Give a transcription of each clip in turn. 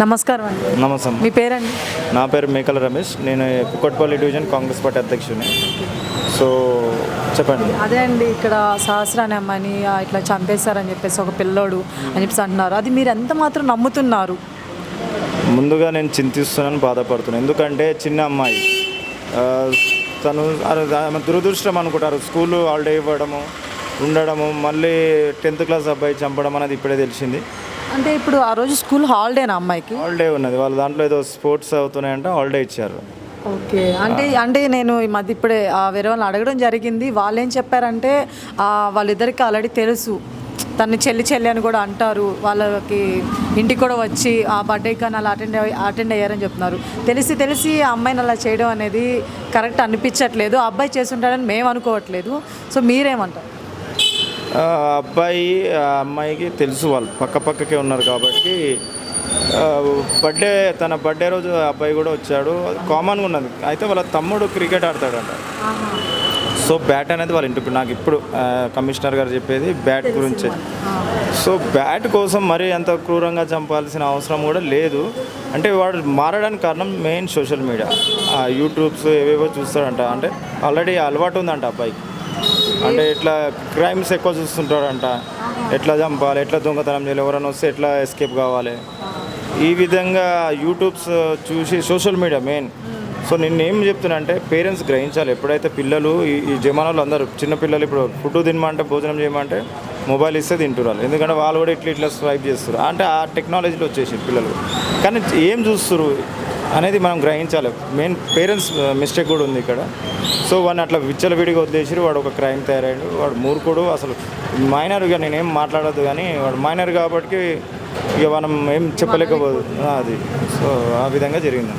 నమస్కారం అండి. నమస్తే మీ పేరండి? నా పేరు మేకల రమేష్. నేను కుక్కట్పల్లి డివిజన్ కాంగ్రెస్ పార్టీ అధ్యక్షుడిని సో చెప్పండి. అదే అండి ఇక్కడ సహస్ర అనే అమ్మాయిని ఇట్లా చంపేశారని చెప్పేసి ఒక పిల్లోడు అని చెప్పేసి అంటున్నారు. అది మీరు ఎంత మాత్రం నమ్ముతున్నారు? ముందుగా నేను చింతిస్తున్నాను బాధపడుతున్నాను. ఎందుకంటే చిన్న అమ్మాయి. తను ఆమె దురదృష్టం అనుకుంటారు. స్కూల్ హాలిడే ఇవ్వడము ఉండడము మళ్ళీ టెన్త్ క్లాస్ అబ్బాయి చంపడం అనేది ఇప్పుడే తెలిసింది. అంటే ఇప్పుడు ఆ రోజు స్కూల్ హాలిడేనా అమ్మాయికి? హాలిడే ఉన్నది. వాళ్ళ దాంట్లో ఏదో స్పోర్ట్స్ అవుతున్నాయంటే హాలిడే ఇచ్చారు. ఓకే. అంటే అంటే నేను ఈ మధ్య ఇప్పుడే ఆ, వేరే వాళ్ళని అడగడం జరిగింది. వాళ్ళు ఏం చెప్పారంటే ఆ, వాళ్ళిద్దరికి ఆల్రెడీ తెలుసు. తన్ని చెల్లి చెల్లి అని కూడా అంటారు. వాళ్ళకి ఇంటికి కూడా వచ్చి ఆ బర్త్డే కానీ అలా అటెండ్ అటెండ్ అయ్యారని చెప్తున్నారు. తెలిసి తెలిసి ఆ అమ్మాయిని అలా చేయడం అనేది కరెక్ట్ అనిపించట్లేదు. ఆ అబ్బాయి చేస్తుంటాడని మేము అనుకోవట్లేదు. సో మీరేమంటారు? అబ్బాయి అమ్మాయికి తెలుసు వాళ్ళు. పక్క పక్కకే ఉన్నారు కాబట్టి బర్త్డే తన బర్త్డే రోజు అబ్బాయి కూడా వచ్చాడు. కామన్గా ఉన్నది. అయితే వాళ్ళ తమ్ముడు క్రికెట్ ఆడతాడంట. సో బ్యాట్ అనేది వాళ్ళ ఇంటి నాకు ఇప్పుడు కమిషనర్ గారు చెప్పేది బ్యాట్ గురించి. సో బ్యాట్ కోసం మరీ అంత క్రూరంగా చంపాల్సిన అవసరం కూడా లేదు. అంటే వాడు మారడానికి కారణం మెయిన్ సోషల్ మీడియా. యూట్యూబ్స్ ఏవేవో చూస్తాడంట. అంటే ఆల్రెడీ అలవాటు ఉందంట అబ్బాయికి. అంటే ఇట్లా క్రైమ్స్ ఎక్కువ చూస్తుంటాడంట ఎట్లా చంపాలి ఎట్లా దొంగతనం చేయాలి ఎవరైనా వస్తే ఎట్లా ఎస్కేప్ కావాలి. ఈ విధంగా యూట్యూబ్స్ చూసి సోషల్ మీడియా మెయిన్ సో నేను ఏం చెప్తున్నా అంటే పేరెంట్స్ గ్రహించాలి. ఎప్పుడైతే పిల్లలు ఈ ఈ జమానాలో అందరూ చిన్న పిల్లలు ఇప్పుడు ఫుడ్ తినమంటే భోజనం చేయమంటే మొబైల్ ఇస్తే తింటున్నారు. ఎందుకంటే వాళ్ళు కూడా ఇట్లా ఇట్లా స్వైప్ చేస్తారు అంటే ఆ టెక్నాలజీలో వచ్చేసి పిల్లలు. కానీ ఏం చూస్తారు అనేది మనం గ్రహించాలి. మెయిన్ పేరెంట్స్ మిస్టేక్ కూడా ఉంది ఇక్కడ. సో వాడిని అట్లా విచ్చలవిడిగా వదిలేసి వాడు ఒక క్రైమ్ తయారయ్యాడు. వాడు మూర్ఖుడు అసలు. మైనర్గా నేనేం మాట్లాడద్దు కానీ వాడు మైనర్ కాబట్టి ఇక మనం ఏం చెప్పలేకపోదు. అది. సో ఆ విధంగా జరిగింది.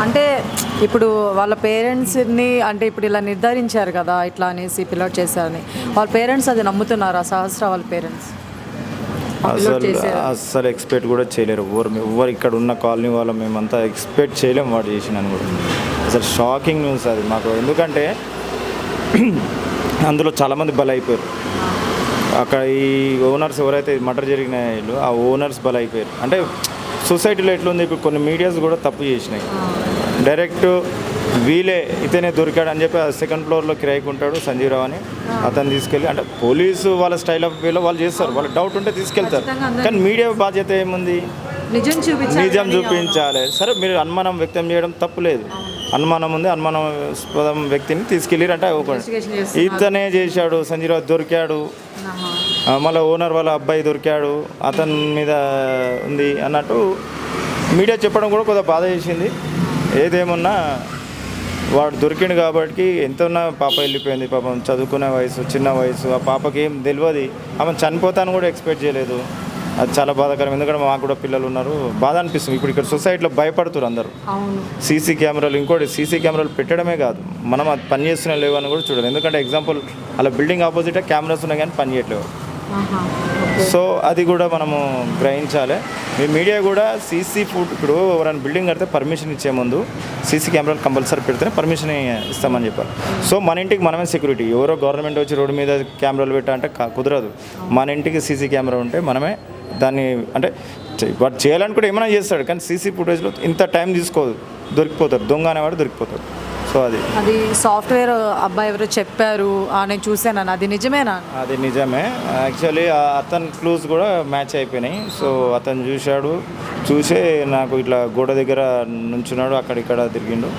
అంటే ఇప్పుడు వాళ్ళ పేరెంట్స్ని అంటే ఇప్పుడు ఇలా నిర్ధారించారు కదా ఇట్లా అనేసి పిల్లలు చేశారని. వాళ్ళ పేరెంట్స్ అది నమ్ముతున్నారా? సహస్ర వాళ్ళ పేరెంట్స్. అసలు అస్సలు ఎక్స్పెక్ట్ కూడా చేయలేరు. ఎవరు ఎవరు ఇక్కడ ఉన్న కాలనీ వాళ్ళ మేమంతా ఎక్స్పెక్ట్ చేయలేము వాడు చేసినాను కూడా. అసలు షాకింగ్ న్యూస్ అది మాకు. ఎందుకంటే అందులో చాలామంది బలైపోయారు. అక్కడ ఈ ఓనర్స్ ఎవరైతే మర్డర్ జరిగిన వీళ్ళు ఆ ఓనర్స్ బలైపోయారు. అంటే సొసైటీలో ఎట్లుంది ఇప్పుడు కొన్ని మీడియాస్ కూడా తప్పు చేసినాయి. డైరెక్ట్ వీలే ఇతనే దొరికాడు అని చెప్పి సెకండ్ ఫ్లోర్లో కిరాయికి ఉంటాడు సంజీవ్ రావు అని. అతను తీసుకెళ్ళి అంటే పోలీసు వాళ్ళ స్టైల్ ఆఫ్ వేలో వాళ్ళు చేస్తారు. వాళ్ళకి డౌట్ ఉంటే తీసుకెళ్తారు. కానీ మీడియా బాధ్యత ఏముంది? నిజం చూపించాలి సరే మీరు అనుమానం వ్యక్తం చేయడం తప్పు లేదు. అనుమానం ఉంది అనుమానాస్పదం వ్యక్తిని తీసుకెళ్ళి అంటే Investigation చేస్తున్నారు. ఇతనే చేశాడు సంజీవ్ రావు దొరికాడు. మళ్ళీ ఓనర్ వాళ్ళ అబ్బాయి దొరికాడు అతని మీద ఉంది అన్నట్టు మీడియా చెప్పడం కూడా కొద్దిగా బాధ చేసింది ఏదేమున్నా వాడు దొరికిండు కాబట్టి ఎంత ఉన్నా పాప వెళ్ళిపోయింది పాపం చదువుకునే వయసు చిన్న వయసు ఆ పాపకి ఏం తెలియదు ఆమె చనిపోతాను కూడా ఎక్స్పెక్ట్ చేయలేదు. అది చాలా బాధాకరం. ఎందుకంటే మాకు కూడా పిల్లలు ఉన్నారు. బాధ అనిపిస్తుంది. ఇప్పుడు ఇక్కడ సొసైటీలో భయపడుతున్నారు అందరూ. సీసీ కెమెరాలు ఇంకోటి సీసీ కెమెరాలు పెట్టడమే కాదు. మనం అది పని చేస్తున్నా లేవు అని కూడా చూడాలి. ఎందుకంటే ఎగ్జాంపుల్ అలా బిల్డింగ్ ఆపోజిట్ కెమెరాస్ ఉన్నాయి కానీ పని చేయట్లేవు. సో అది కూడా మనము గ్రహించాలి. మీ మీడియా కూడా సీసీ ఫుడ్ ఇప్పుడు ఎవరైనా బిల్డింగ్ కడితే పర్మిషన్ ఇచ్చే ముందు సీసీ కెమెరాలు కంపల్సరీ పెడితేనే పర్మిషన్ ఇస్తామని చెప్పారు. సో మన ఇంటికి మనమే సెక్యూరిటీ. ఎవరో గవర్నమెంట్ వచ్చి రోడ్డు మీద కెమెరాలు పెట్టా అంటే కుదరదు. మన ఇంటికి సీసీ కెమెరా ఉంటే మనమే దాన్ని అంటే వాడు చేయాలని చేయాలనుకుంటే ఏమైనా చేస్తాడు. కానీ సీసీ ఫుటేజ్లో ఇంత టైం తీసుకోదు. దొరికిపోతారు. దొంగ అనేవాడు దొరికిపోతారు సో అది. అది సాఫ్ట్వేర్ అబ్బాయి ఎవరో చెప్పారు నేను చూసాను అది నిజమేనా? అది నిజమే. యాక్చువల్లీ అతని క్లూస్ కూడా మ్యాచ్ అయిపోయినాయి. సో అతను చూశాడు. చూసే నాకు ఇట్లా గోడ దగ్గర నుంచున్నాడు అక్కడ ఇక్కడ తిరిగిండు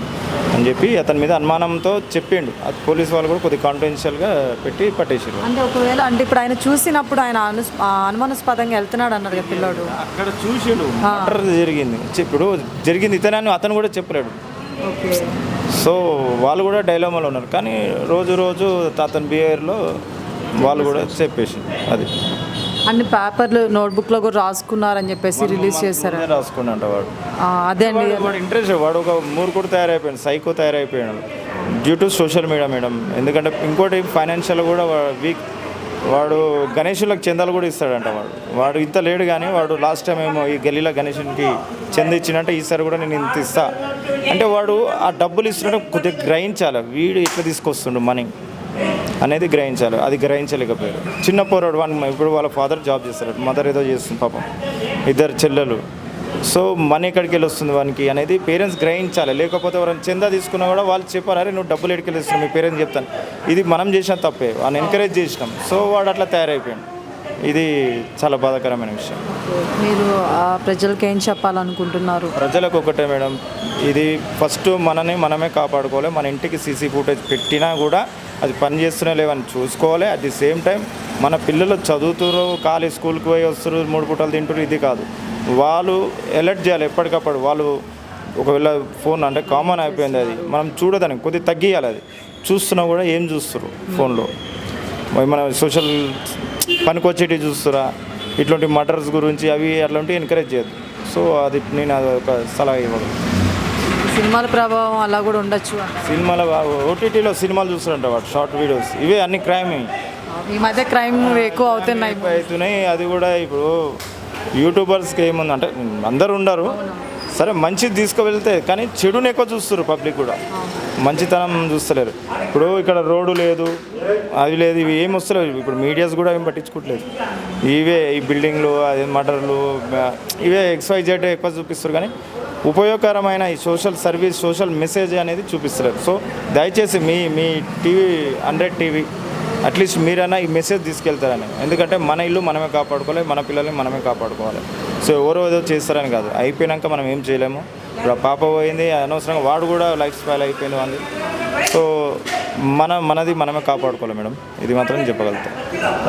అని చెప్పి అతని మీద అనుమానంతో చెప్పిండు. అది పోలీస్ వాళ్ళు కూడా కొద్దిగా కాన్ఫిడెన్షియల్గా పెట్టి పట్టేసారు అంటే ఒకవేళ అంటే ఇప్పుడు ఆయన చూసినప్పుడు ఆయన అను అనుమానాస్పదంగా వెళ్తున్నాడు అన్నారు పిల్లోడు. అక్కడ చూసిండు. జరిగింది. ఇప్పుడు జరిగింది ఇతనే అని అతను కూడా చెప్పలేడు. సో వాళ్ళు కూడా డైలామాలో ఉన్నారు. కానీ రోజు రోజు అతని బిహేవియర్లో వాళ్ళు కూడా చెప్పేసి అది. అన్ని పేపర్లు నోట్బుక్లో కూడా రాసుకున్నారని చెప్పేసి రిలీజ్ చేశారు? రాసుకున్నట్ట వాడు. అదే అండి. వాడు- వాడు ఇంట్రెస్ట్ వాడు ఒక మూర్ఖుడు తయారైపోయాడు psycho తయారైపోయాడు. Due to social media madam. ఎందుకంటే ఇంకోటి ఫైనాన్షియల్ కూడా వీక్ వాడు గణేషులకు చందాలు కూడా ఇస్తాడంట వాడు. వాడు ఇంత లేడు కానీ వాడు లాస్ట్ టైం ఏమో ఈ గల్లీలో గణేషునికి చంద ఇచ్చినట్టే ఈసారి కూడా నేను ఇంత ఇస్తా. అంటే వాడు ఆ డబ్బులు ఇస్తున్నట్టు కొద్దిగా గ్రహించాలి. వీడు ఎట్లా తీసుకొస్తుండు మనీ అనేది గ్రహించాలి. అది గ్రహించలేకపోయాడు. చిన్న పోరాడు వాడిని ఇప్పుడు వాళ్ళ ఫాదర్ జాబ్ చేస్తారు మదర్ ఏదో చేస్తుంది పాపం. ఇద్దరు చెల్లెలు. సో మనీ ఎక్కడికి వెళ్ళి వస్తుంది వానికి అనేది పేరెంట్స్ గ్రహించాలి. లేకపోతే ఎవరైనా చందా తీసుకున్నా కూడా వాళ్ళు చెప్పారు అరే నువ్వు డబ్బులు ఎక్కడికి వెళ్ళి మీ పేరెంట్స్ చెప్తాను. ఇది మనం చేసిన తప్పే. వాడిని ఎంకరేజ్ చేసినాం. సో వాడు అట్లా తయారైపోయాడు. ఇది చాలా బాధాకరమైన విషయం. మీరు ప్రజలకు ఏం చెప్పాలనుకుంటున్నారు? ప్రజలకు ఒకటే మేడం. ఇది ఫస్ట్ మనని మనమే కాపాడుకోవాలి. మన ఇంటికి సీసీ ఫుటేజ్ పెట్టినా కూడా అది పని చేస్తూనే లేవని చూసుకోవాలి. అట్ ది సేమ్ టైం మన పిల్లలు చదువుతున్నారు ఖాళీ స్కూల్కి పోయి వస్తారు మూడు పూటలు తింటారు ఇది కాదు. వాళ్ళు అలర్ట్ చేయాలి ఎప్పటికప్పుడు. వాళ్ళు ఒకవేళ ఫోన్ అంటే కామన్ అయిపోయింది అది. మనం చూడదని కొద్దిగా తగ్గియాలి అది. చూస్తున్నా కూడా ఏం చూస్తారు ఫోన్లో మన సోషల్ పనికొచ్చేటివి చూస్తారా ఇట్లాంటి మర్డర్స్ గురించి అవి అట్లాంటివి ఎంకరేజ్ చేయద్దు. సో అది నేను అది ఒక సలహా ఇవ్వదు సినిమాల ప్రభావం అలా కూడా ఉండొచ్చు. సినిమాలో ఓటీటీలో సినిమాలు చూస్తారంట వాడు షార్ట్ వీడియోస్ ఇవే అన్ని క్రైమ్ ఈ మధ్య క్రైమ్ ఎక్కువ అవుతున్నాయి. అవుతున్నాయి. అది కూడా ఇప్పుడు యూట్యూబర్స్కి ఏముంది? అంటే అందరు ఉండరు. సరే మంచిది తీసుకువెళ్తే కానీ చెడుని ఎక్కువ చూస్తారు పబ్లిక్ కూడా. మంచితనం చూస్తలేరు. ఇప్పుడు ఇక్కడ రోడ్డు లేదు అది లేదు ఇవి ఏం వస్తలేవు. ఇప్పుడు మీడియాస్ కూడా ఏం పట్టించుకోవట్లేదు ఇవే ఈ బిల్డింగ్లు అదే మటర్లు ఇవే ఎక్స్వైజెడ్ ఎక్కువ చూపిస్తారు కానీ ఉపయోగకరమైన ఈ సోషల్ సర్వీస్ సోషల్ మెసేజ్ అనేది చూపిస్తారు సో దయచేసి మీ మీ TV hundred TV at least మీరైనా ఈ మెసేజ్ తీసుకెళ్తారని. ఎందుకంటే మన ఇల్లు మనమే కాపాడుకోవాలి మన పిల్లల్ని మనమే కాపాడుకోవాలి. సో ఎవరో ఏదో చేస్తారని కాదు. అయిపోయినాక మనం ఏం చేయలేము. ఇప్పుడు ఆ పాప పోయింది అనవసరంగా వాడు కూడా లైఫ్ స్పైల్ అయిపోయింది వాళ్ళది సో మన మనది మనమే కాపాడుకోవాలి మేడం. ఇది మాత్రం చెప్పగలుగుతాం.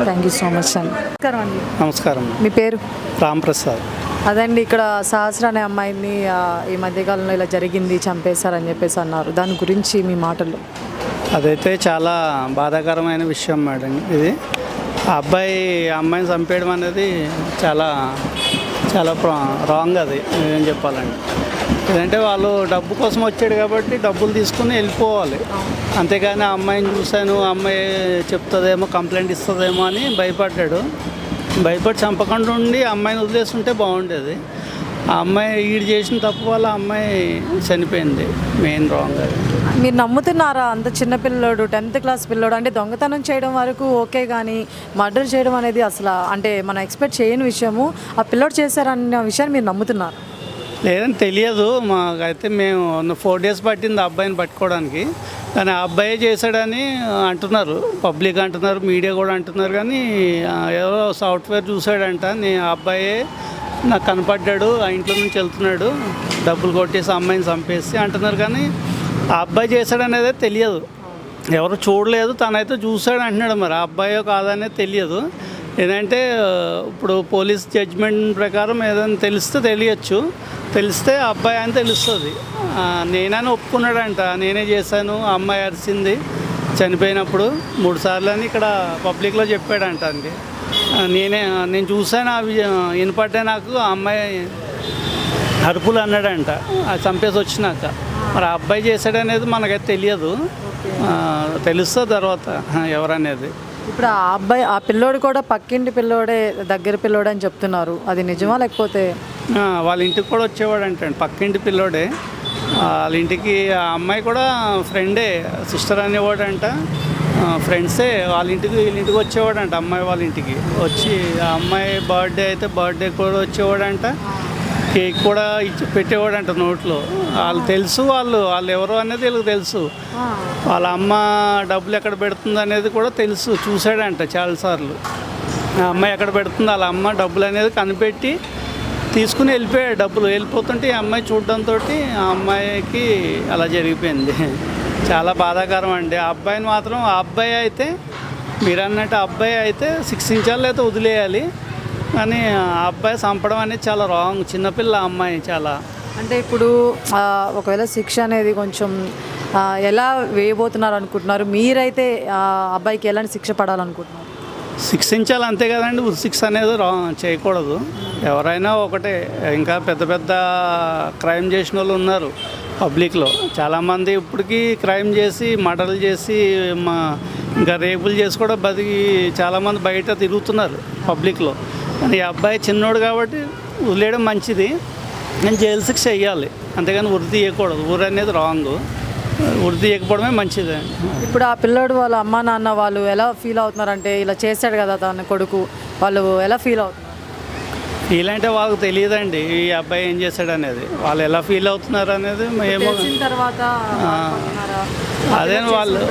థ్యాంక్ యూ సో మచ్ అండి నమస్కారం అండి. నమస్కారం మీ పేరు? రాంప్రసాద్. అదండి ఇక్కడ సహస్ర అనే అమ్మాయిని ఈ మధ్యకాలంలో ఇలా జరిగింది చంపేశారని చెప్పేసి అన్నారు. దాని గురించి మీ మాటల్లో అదైతే చాలా బాధాకరమైన విషయం మేడం ఇది. ఆ అబ్బాయి అమ్మాయిని చంపేయడం అనేది చాలా చాలా రాంగ్ అది ఏం చెప్పాలండి ఎందుకంటే వాళ్ళు డబ్బు కోసం వచ్చాడు కాబట్టి డబ్బులు తీసుకుని వెళ్ళిపోవాలి. అంతేగాని ఆ అమ్మాయిని చూశాను అమ్మాయి చెప్తుందేమో కంప్లైంట్ ఇస్తుందేమో అని భయపడ్డాడు. భయపడి చంపకుండా ఉండి అమ్మాయిని వదిలేస్తుంటే బాగుండేది. ఆ అమ్మాయి ఈడు చేసిన తప్పు వల్ల అమ్మాయి చనిపోయింది. మెయిన్ రాంగ్ అది. మీరు నమ్ముతున్నారా? అంత చిన్న పిల్లోడు టెన్త్ క్లాస్ పిల్లోడు అంటే దొంగతనం చేయడం వరకు ఓకే కానీ మర్డర్ చేయడం అనేది అసలు అంటే మనం ఎక్స్పెక్ట్ చేయని విషయము. ఆ పిల్లోడు చేశారన్న విషయాన్ని మీరు నమ్ముతున్నారు? లేదని తెలియదు. మాకైతే మేము ఫోర్ డేస్ పట్టింది అబ్బాయిని పట్టుకోవడానికి. కానీ ఆ అబ్బాయే చేశాడని అంటున్నారు. పబ్లిక్ అంటున్నారు మీడియా కూడా అంటున్నారు కానీ ఎవరో సాఫ్ట్వేర్ చూశాడంట నీ అబ్బాయే నాకు కనపడ్డాడు ఆ ఇంట్లో నుంచి వెళ్తున్నాడు డబ్బులు కొట్టేసి అమ్మాయిని చంపేసి అంటున్నారు కానీ ఆ అబ్బాయి చేశాడనేదే తెలియదు. ఎవరు చూడలేదు తనైతే చూశాడు అంటున్నాడు మరి. ఆ అబ్బాయో కాదనేది తెలియదు. ఏంటంటే ఇప్పుడు పోలీస్ జడ్జ్మెంట్ ప్రకారం ఏదైనా తెలిస్తే తెలియచ్చు. తెలిస్తే అబ్బాయి అని తెలుస్తుంది. నేనని ఒప్పుకున్నాడంట. నేనే చేశాను ఆ అమ్మాయి అరిసింది చనిపోయినప్పుడు మూడు సార్లు అని ఇక్కడ పబ్లిక్లో చెప్పాడంట అండి. నేనే నేను చూశాను అవి వినపడ్డా నాకు ఆ అమ్మాయి అరుపులు అన్నాడంట ఆ చంపేసి వచ్చినాక. మరి ఆ అబ్బాయి చేశాడనేది మనకైతే తెలియదు. తెలుస్తుంది తర్వాత ఎవరనేది. ఇప్పుడు ఆ అబ్బాయి ఆ పిల్లోడు కూడా పక్కింటి పిల్లోడే దగ్గర పిల్లోడే అని చెప్తున్నారు. అది నిజమా లేకపోతే? వాళ్ళ ఇంటికి కూడా వచ్చేవాడు అంటే పక్కింటి పిల్లోడే. వాళ్ళ ఇంటికి ఆ అమ్మాయి కూడా ఫ్రెండే సిస్టర్ అనేవాడంట. ఫ్రెండ్సే వాళ్ళ ఇంటికి వీళ్ళ ఇంటికి వచ్చేవాడంట అమ్మాయి వాళ్ళ ఇంటికి. వచ్చి ఆ అమ్మాయి బర్త్డే అయితే బర్త్డే కూడా వచ్చేవాడంట కేక్ కూడా ఇచ్చి పెట్టేవాడంట నోట్లో. వాళ్ళు తెలుసు వాళ్ళు వాళ్ళు ఎవరు అనేది వీళ్ళకి తెలుసు. వాళ్ళ అమ్మ డబ్బులు ఎక్కడ పెడుతుంది అనేది కూడా తెలుసు చూశాడంట చాలాసార్లు ఆ అమ్మాయి ఎక్కడ పెడుతుంది వాళ్ళ అమ్మ డబ్బులు అనేది కనిపెట్టి తీసుకుని వెళ్ళిపోయాడు డబ్బులు. వెళ్ళిపోతుంటే ఈ అమ్మాయి చూడడంతో ఆ అమ్మాయికి అలా జరిగిపోయింది. చాలా బాధాకరం అండి. ఆ అబ్బాయిని మాత్రం ఆ అబ్బాయి అయితే మీరు అన్నట్టు అబ్బాయి అయితే శిక్షించాలి అయితే వదిలేయాలి. కానీ ఆ అబ్బాయి చంపడం అనేది చాలా రాంగ్ చిన్నపిల్ల అమ్మాయి చాలా. అంటే ఇప్పుడు ఒకవేళ శిక్ష అనేది కొంచెం ఎలా వేయబోతున్నారు అనుకుంటున్నారు? మీరైతే ఆ అబ్బాయికి ఎలాంటి శిక్ష పడాలనుకుంటున్నారు? శిక్షించాలి అంతే కదండి. శిక్ష అనేది రా చేయకూడదు. ఎవరైనా ఒకటే ఇంకా పెద్ద పెద్ద క్రైమ్ చేసిన వాళ్ళు ఉన్నారు. పబ్లిక్లో. చాలామంది ఇప్పటికీ క్రైమ్ చేసి మర్డర్లు చేసి మా ఇంకా రేపులు చేసి కూడా బతికి చాలామంది బయట తిరుగుతున్నారు పబ్లిక్లో. కానీ ఈ అబ్బాయి చిన్నోడు కాబట్టి వదిలేయడం మంచిది. నేను జైలు శిక్ష వేయాలి. అంతేగాని ఉరి తీయకూడదు ఊరు అనేది రాంగ్ ఉరి తీయకపోవడమే మంచిది. ఇప్పుడు ఆ పిల్లోడు వాళ్ళ అమ్మ నాన్న వాళ్ళు ఎలా ఫీల్ అవుతున్నారంటే ఇలా చేశాడు కదా తన కొడుకు. వాళ్ళు ఎలా ఫీల్ అవుతున్నారు? ఫీల్ అంటే వాళ్ళకి తెలియదండి. ఈ అబ్బాయి ఏం చేశాడు అనేది వాళ్ళు ఎలా ఫీల్ అవుతున్నారు అనేది ఏమో తెలిసిన తర్వాత? అదే వాళ్ళు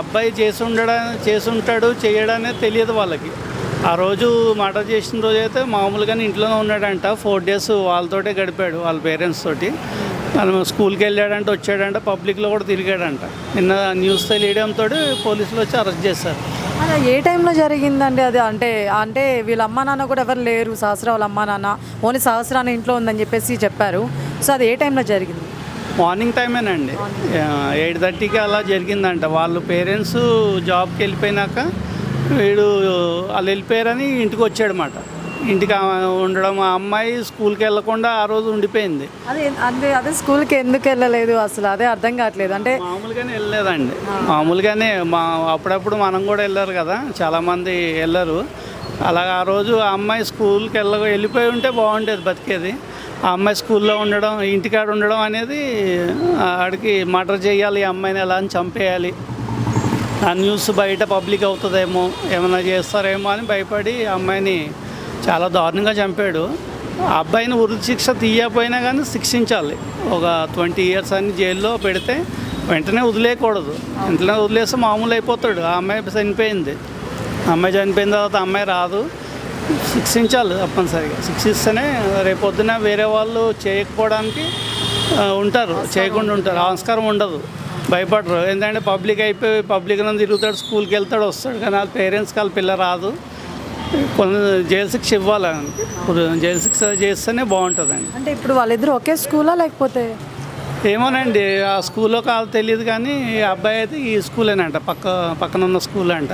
అబ్బాయి చేసి ఉండడా చేసి ఉంటాడు చేయడనేది తెలియదు వాళ్ళకి. ఆ రోజు మర్డర్ చేసిన రోజు అయితే మామూలుగానే ఇంట్లోనే ఉన్నాడంట. ఫోర్ డేస్ వాళ్ళతోటే గడిపాడు వాళ్ళ పేరెంట్స్ తోటి. తను స్కూల్కి వెళ్ళాడంట వచ్చాడంట పబ్లిక్లో కూడా తిరిగాడంట. నిన్న న్యూస్ తెలియడంతో పోలీసులు వచ్చి అరెస్ట్ చేశారు. అదే ఏ టైంలో జరిగిందండి అది? అంటే అంటే వీళ్ళ అమ్మా నాన్న కూడా ఎవరు లేరు సహస్ర వాళ్ళ అమ్మా నాన్న. ఓన్లీ సహస్రాన్ని ఇంట్లో ఉందని చెప్పేసి చెప్పారు. సో అది ఏ టైంలో జరిగింది? మార్నింగ్ టైమేనండి. ఎయిట్ థర్టీకి అలా జరిగిందంట. వాళ్ళు పేరెంట్స్ జాబ్కి వెళ్ళిపోయినాక వీడు వాళ్ళు వెళ్ళిపోయారని ఇంటికి వచ్చాడనమాట ఇంటికి ఉండడం ఆ అమ్మాయి స్కూల్కి వెళ్ళకుండా ఆ రోజు ఉండిపోయింది. అదే అదే అదే స్కూల్కి ఎందుకు వెళ్ళలేదు? అసలు అదే అర్థం కావట్లేదు. అంటే మామూలుగానే వెళ్ళలేదండి. మామూలుగానే మా అప్పుడప్పుడు మనం కూడా వెళ్ళారు కదా చాలామంది వెళ్ళరు. అలాగ ఆ రోజు ఆ అమ్మాయి స్కూల్కి వెళ్ళ వెళ్ళిపోయి ఉంటే బాగుండేది బతికేది. ఆ అమ్మాయి స్కూల్లో ఉండడం ఇంటికాడ ఉండడం అనేది ఆడికి మర్డర్ చేయాలి ఈ అమ్మాయిని ఎలా అని చంపేయాలి. ఆ న్యూస్ బయట పబ్లిక్ అవుతుందేమో ఏమైనా చేస్తారేమో అని భయపడి అమ్మాయిని చాలా దారుణంగా చంపాడు. ఆ అబ్బాయిని ఉరి శిక్ష తీయకపోయినా కానీ శిక్షించాలి. ఒక ట్వంటీ ఇయర్స్ అని జైల్లో పెడితే వెంటనే వదిలేయకూడదు. వెంటనే వదిలేస్తే మామూలు అయిపోతాడు. ఆ అమ్మాయి చనిపోయింది. అమ్మాయి చనిపోయిన తర్వాత ఆ అమ్మాయి రాదు. శిక్షించాలి తప్పనిసరిగా. శిక్షిస్తేనే రేపొద్దున వేరే వాళ్ళు చేయకపోవడానికి ఉంటారు. చేయకుండా ఉంటారు. ఆస్కారం ఉండదు. భయపడరు. ఎందుకంటే పబ్లిక్ అయిపోయి పబ్లిక్ నుండి తిరుగుతాడు స్కూల్కి వెళ్తాడు వస్తాడు. కానీ వాళ్ళ పేరెంట్స్కి వాళ్ళ పిల్ల రాదు. కొన్ని జైలు శిక్ష ఇవ్వాలి ఇప్పుడు జైలు శిక్ష చేస్తేనే బాగుంటుందండి. అంటే ఇప్పుడు వాళ్ళిద్దరు ఒకే స్కూలా లేకపోతే? ఏమోనండి ఆ స్కూల్లో కాదు తెలియదు కానీ ఈ అబ్బాయి అయితే ఈ స్కూలేనంట పక్క పక్కన ఉన్న స్కూల్ అంట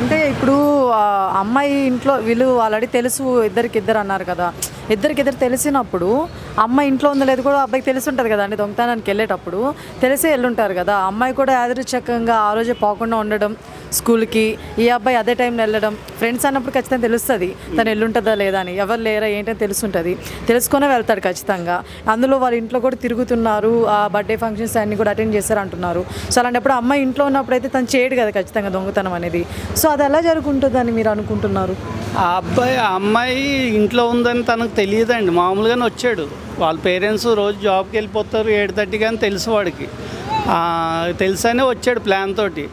అంటే ఇప్పుడు ఆ అమ్మాయి ఇంట్లో వీళ్ళు ఆల్రెడీ తెలుసు ఇద్దరికి ఇద్దరు అన్నారు కదా. ఇద్దరికి ఇద్దరు తెలిసినప్పుడు అమ్మాయి ఇంట్లో ఉందో లేదు కూడా అబ్బాయికి తెలిసి ఉంటుంది కదా అండి దొంగతనానికి వెళ్ళేటప్పుడు. తెలిసే వెళ్ళుంటారు కదా. అమ్మాయి కూడా యాదృచ్ఛకంగా ఆ రోజే పోకుండా ఉండడం స్కూల్కి ఈ అబ్బాయి అదే టైంలో వెళ్ళడం ఫ్రెండ్స్ అన్నప్పుడు ఖచ్చితంగా తెలుస్తుంది తను వెళ్ళుంటుందా లేదా అని. ఎవరు లేరా ఏంటని తెలుసుంటుంది. తెలుసుకునే వెళ్తాడు ఖచ్చితంగా. అందులో వాళ్ళ ఇంట్లో కూడా తిరుగుతున్నారు. ఆ బర్త్డే ఫంక్షన్స్ అన్నీ కూడా అటెండ్ చేశారు అంటున్నారు. సో అలాంటప్పుడు అమ్మాయి ఇంట్లో ఉన్నప్పుడు అయితే తను చేయడు కదా ఖచ్చితంగా దొంగతనం అనేది. సో అది ఎలా జరుగుంటుందని మీరు అనుకుంటున్నారు? ఆ అబ్బాయి ఆ అమ్మాయి ఇంట్లో ఉందని తనకు తెలియదండి. మామూలుగానే వచ్చాడు. వాళ్ళ పేరెంట్స్ రోజు జాబ్కి వెళ్ళిపోతారు ఎయిట్ థర్టీ కానీ తెలుసు వాడికి. ఆ, తెలుసనే వచ్చాడు ప్లాన్ తోటి.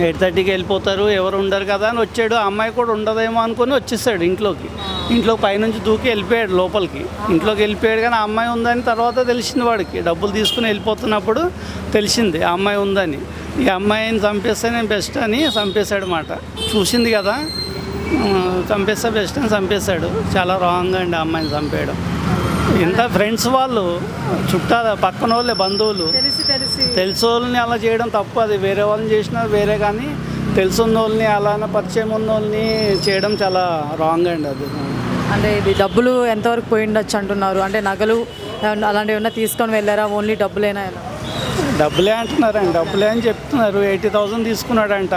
ఎయిట్ థర్టీకి వెళ్ళిపోతారు ఎవరు ఉండరు కదా అని వచ్చాడు. ఆ అమ్మాయి కూడా ఉండదేమో అనుకుని వచ్చేసాడు ఇంట్లోకి. ఇంట్లో పైనుంచి దూకి వెళ్ళిపోయాడు లోపలికి. ఇంట్లోకి వెళ్ళిపోయాడు కానీ ఆ అమ్మాయి ఉందని తర్వాత తెలిసింది వాడికి. డబ్బులు తీసుకుని వెళ్ళిపోతున్నప్పుడు తెలిసింది ఆ అమ్మాయి ఉందని. ఈ అమ్మాయిని చంపేస్తే నేను బెస్ట్ అని చంపేశాడు మాట. చూసింది కదా. చంపేస్తే బెస్ట్ అని చంపేశాడు. చాలా రాంగ్ అండి అమ్మాయిని చంపేయడం. ఇంత ఫ్రెండ్స్ వాళ్ళు చుట్టాల పక్కన వాళ్ళే బంధువులు. తెలిసి వాళ్ళని అలా చేయడం తప్పు. అది వేరే వాళ్ళని చేసినా వేరే కానీ తెలుసున్న వాళ్ళని అలానే పరిచయం ఉన్న వాళ్ళని చేయడం చాలా రాంగ్ అండి అది. అంటే ఇది డబ్బులు ఎంతవరకు పోయి ఉండొచ్చు అంటున్నారు? అంటే నగలు అలాంటివి ఏమన్నా తీసుకొని వెళ్ళారా? ఓన్లీ డబ్బులేనా డబ్బులే అంటున్నారండి. డబ్బులే అని చెప్తున్నారు. ఎయిటీ థౌజండ్ తీసుకున్నాడంట.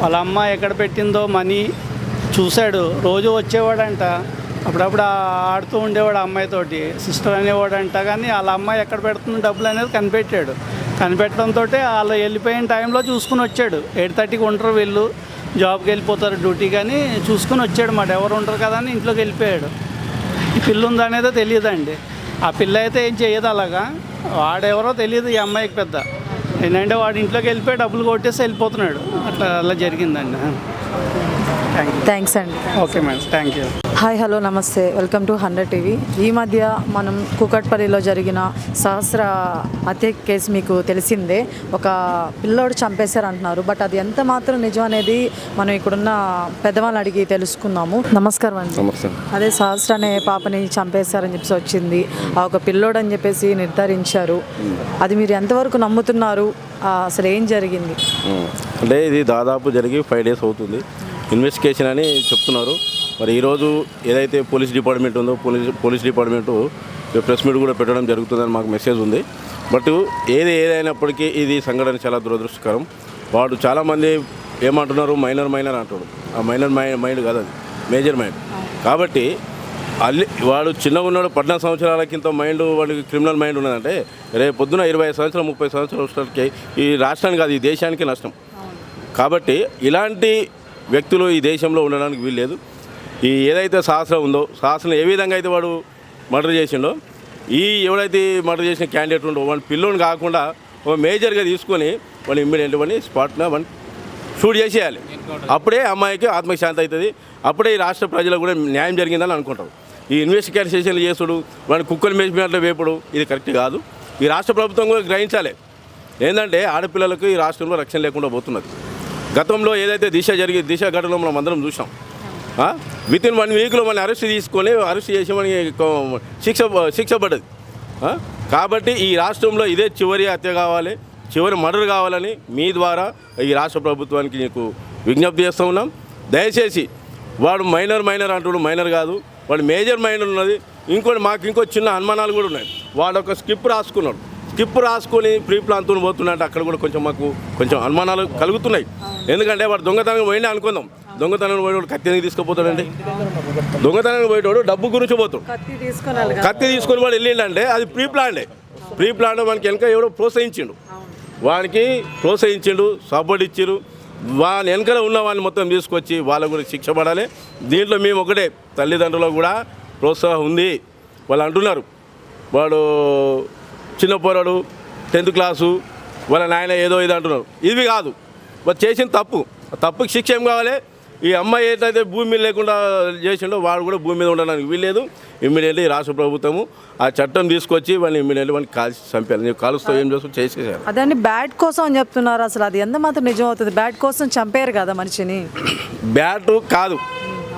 వాళ్ళ అమ్మ ఎక్కడ పెట్టిందో మనీ చూశాడు. రోజు వచ్చేవాడంట. అప్పుడప్పుడు ఆడుతూ ఉండేవాడు అమ్మాయితోటి. సిస్టర్ అనేవాడంట కానీ వాళ్ళ అమ్మాయి ఎక్కడ పెడుతుంది? డబ్బులు అనేది కనిపెట్టాడు. కనిపెట్టడంతో వాళ్ళు వెళ్ళిపోయిన టైంలో చూసుకుని వచ్చాడు. ఎయిట్ థర్టీకి ఉంటారు వీళ్ళు. జాబ్కి వెళ్ళిపోతారు డ్యూటీ కానీ చూసుకుని వచ్చాడు మాట ఎవరు ఉంటారు కదా అని ఇంట్లోకి వెళ్ళిపోయాడు. ఈ పిల్ల ఉందనేదో తెలియదండి. ఆ పిల్ల అయితే ఏం చేయదు అలాగా. వాడెవరో తెలియదు ఈ అమ్మాయికి పెద్ద. ఏంటంటే వాడి ఇంట్లోకి వెళ్ళిపోయి డబ్బులు కొట్టేసి వెళ్ళిపోతున్నాడు. అట్లా అలా జరిగిందండి. థ్యాంక్ యూ థ్యాంక్స్ అండి okay madam thank you hi hello నమస్తే. వెల్కమ్ టు హండ్రెడ్ టీవీ ఈ మధ్య మనం కూకట్పల్లిలో జరిగిన సహస్ర హత్య కేసు మీకు తెలిసిందే. ఒక పిల్లోడు చంపేశారు అంటున్నారు బట్ అది ఎంత మాత్రం నిజం అనేది మనం ఇక్కడున్న పెద్దవాళ్ళని అడిగి తెలుసుకుందాము. నమస్కారం అండి. అదే సహస్ర అనే పాపని చంపేశారని చెప్పేసి వచ్చింది. ఆ ఒక పిల్లోడు అని చెప్పేసి నిర్ధారించారు. అది మీరు ఎంతవరకు నమ్ముతున్నారు? ఆ, అసలు ఏం జరిగింది. అంటే ఇది దాదాపు జరిగి ఫైవ్ డేస్ అవుతుంది. ఇన్వెస్టిగేషన్ అని చెప్తున్నారు. మరి ఈరోజు ఏదైతే పోలీస్ డిపార్ట్మెంట్ ఉందో police police department press meet కూడా పెట్టడం జరుగుతుందని మాకు మెసేజ్ ఉంది. బట్ ఏది ఏదైనప్పటికీ ఇది సంఘటన చాలా దురదృష్టకరం. వాడు చాలామంది ఏమంటున్నారు? మైనర్ మైనర్ అంటాడు. ఆ మైనర్ మైండ్ మైండ్ కాదు అది మేజర్ మైండ్. కాబట్టి అల్లి వాడు చిన్నగా ఉన్నాడు పద్నాలుగు సంవత్సరాల కింద మైండ్ వాడికి క్రిమినల్ మైండ్ ఉన్నదంటే రేపు పొద్దున ఇరవై ఐదు సంవత్సరాలు ముప్పై సంవత్సరాలు వచ్చేసరికి ఈ రాష్ట్రానికి కాదు ఈ దేశానికి నష్టం. కాబట్టి ఇలాంటి వ్యక్తులు ఈ దేశంలో ఉండడానికి వీల్లేదు. ఈ ఏదైతే శాస్త్రం ఉందో శాస్త్రం ఏ విధంగా అయితే వాడు మర్డర్ చేసిండో ఈ ఎవడైతే మర్డర్ చేసిన క్యాండిడేట్ ఉండో వాడి పిల్లోని కాకుండా ఒక మేజర్గా తీసుకొని వాడిని ఇమ్మీడియట్ వాడిని స్పాట్న వాడిని షూట్ చేసేయాలి. అప్పుడే అమ్మాయికి ఆత్మశాంతి అవుతుంది. అప్పుడే ఈ రాష్ట్ర ప్రజలకు కూడా న్యాయం జరిగిందని అనుకుంటాం ఈ ఇన్వెస్టిగేషన్లు చేసుడు వాడిని కుక్కలు మేసినట్లు వేపుడు ఇది కరెక్ట్ కాదు. ఈ రాష్ట్ర ప్రభుత్వం కూడా గ్రహించాలి. ఏంటంటే ఆడపిల్లలకు ఈ రాష్ట్రంలో రక్షణ లేకుండా పోతున్నది. గతంలో ఏదైతే దిశ జరిగి దిశ ఘటనలో మనం అందరం చూసాం విత్ ఇన్ వన్ వీక్లో మనం అరెస్ట్ తీసుకొని అరెస్ట్ చేసి మనకి శిక్ష శిక్ష పడ్డది. కాబట్టి ఈ రాష్ట్రంలో ఇదే చివరి హత్య కావాలి చివరి మర్డర్ కావాలని మీ ద్వారా ఈ రాష్ట్ర ప్రభుత్వానికి నీకు విజ్ఞప్తి చేస్తూ ఉన్నాం. దయచేసి వాడు మైనర్ మైనర్ అంటుడు మైనర్ కాదు. వాడు మేజర్ మైనర్ ఉన్నది. ఇంకోటి మాకు ఇంకో చిన్న అనుమానాలు కూడా ఉన్నాయి. వాడు ఒక స్కిప్ రాసుకున్నాడు. స్కిప్ రాసుకొని ప్రీ ప్లాన్తో పోతున్నట్టు అక్కడ కూడా కొంచెం మాకు కొంచెం అనుమానాలు కలుగుతున్నాయి. ఎందుకంటే వాడు దొంగతనం పోయినా అనుకుందాం. దొంగతనం పోయేవాడు కత్తి ఎందుకు తీసుకుపోతాడండి. దొంగతనం పోయేవాడు డబ్బు గురించి పోతాడు కత్తి తీసుకొని వాడు వెళ్ళిండంటే అది ప్రీ ప్లాన్డే. ప్రీ ప్లాన్ మనకి వెనక ఎవడో ప్రోత్సహించిండు. వానికి ప్రోత్సహించిండు సపోర్ట్ ఇచ్చారు వాని వెనకాల ఉన్న వాడిని మొత్తం తీసుకొచ్చి వాళ్ళకు కూడా శిక్ష పడాలి. దీంట్లో మేము ఒకటే తల్లిదండ్రులకు కూడా ప్రోత్సాహం ఉంది. వాళ్ళు అంటున్నారు. వాడు చిన్న పోరాడు టెన్త్ క్లాసు వాళ్ళ నాయన ఏదో ఇది అంటున్నారు ఇది కాదు. వాడు చేసిన తప్పు. తప్పుకి శిక్ష ఏం కావాలి? ఈ అమ్మాయి ఏదైతే భూమి మీద లేకుండా చేసిండో వాడు కూడా భూమి మీద ఉండడానికి వీల్లేదు. ఇమ్మీడియట్లీ రాష్ట్ర ప్రభుత్వము ఆ చట్టం తీసుకొచ్చి వాళ్ళని ఇమ్మీడియట్లీ వాళ్ళని కాల్చి చంపారు కాలుస్తూ ఏం చేస్తూ చేసేసారు అదండి బ్యాట్ కోసం అని చెప్తున్నారు అసలు. అది ఎంత మాత్రం నిజం అవుతుంది? బ్యాట్ కోసం చంపారు కదా మనిషిని. బ్యాట్ కాదు.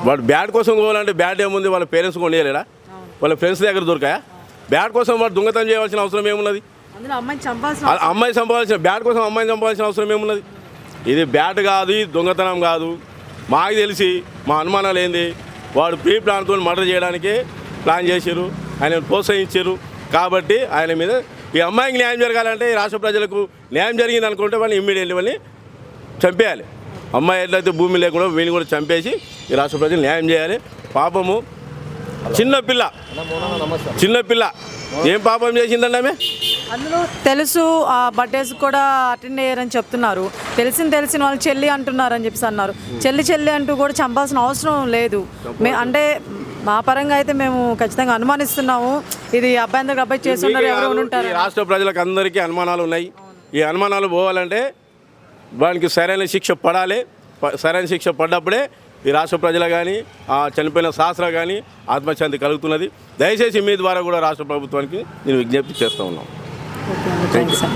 వాడు బ్యాట్ కోసం పోవాలంటే బ్యాట్ ఏముంది? వాళ్ళ పేరెంట్స్ కొనియలేడా వాళ్ళ ఫ్రెండ్స్ దగ్గర దొరికాయా? బ్యాట్ కోసం వాడు దొంగతనం చేయవలసిన అవసరం ఏమున్నది? అమ్మాయి సంపాదించిన బ్యాట్ కోసం అమ్మాయిని సంపాదించిన అవసరం ఏమున్నది? ఇది బ్యాట్ కాదు ఇది దొంగతనం కాదు. మాకు తెలిసి మా అనుమానాలు ఏంది? వాడు ప్రీ ప్లాన్తో మర్డర్ చేయడానికి ప్లాన్ చేశారు ఆయన ప్రోత్సహించారు కాబట్టి ఆయన మీద ఈ అమ్మాయికి న్యాయం జరగాలంటే ఈ రాష్ట్ర ప్రజలకు న్యాయం జరిగింది అనుకుంటే వాళ్ళని ఇమ్మీడియట్లీ వాళ్ళని చంపేయాలి. అమ్మాయి ఎట్లయితే భూమి లేకుండా వీళ్ళని కూడా చంపేసి ఈ రాష్ట్ర ప్రజలు న్యాయం చేయాలి. పాపము చిన్న పిల్ల. చిన్న పిల్ల. ఏం పాపం చేసిందండి ఆమె? అందులో తెలుసు ఆ బర్త్డేస్ కూడా అటెండ్ అయ్యారని చెప్తున్నారు. తెలిసిన తెలిసిన వాళ్ళు చెల్లి అంటున్నారని చెప్పేసి అన్నారు. చెల్లి చెల్లి అంటూ కూడా చంపాల్సిన అవసరం లేదు. మే అంటే మా పరంగా అయితే మేము ఖచ్చితంగా అనుమానిస్తున్నాము. ఇది అబ్బాయి దగ్గర అబ్బాయి చేస్తున్నారు ఎవరు ఉంటారు రాష్ట్ర ప్రజలకు అందరికీ అనుమానాలు ఉన్నాయి. ఈ అనుమానాలు పోవాలంటే వానికి సరైన శిక్ష పడాలి. సరైన శిక్ష పడ్డప్పుడే ఈ రాష్ట్ర ప్రజలు కానీ చనిపోయిన శాస్త్ర కానీ ఆత్మశాంతి కలుగుతున్నది. దయచేసి మీ ద్వారా కూడా రాష్ట్ర ప్రభుత్వానికి నేను విజ్ఞప్తి చేస్తూ ఉన్నాను థ్యాంక్స్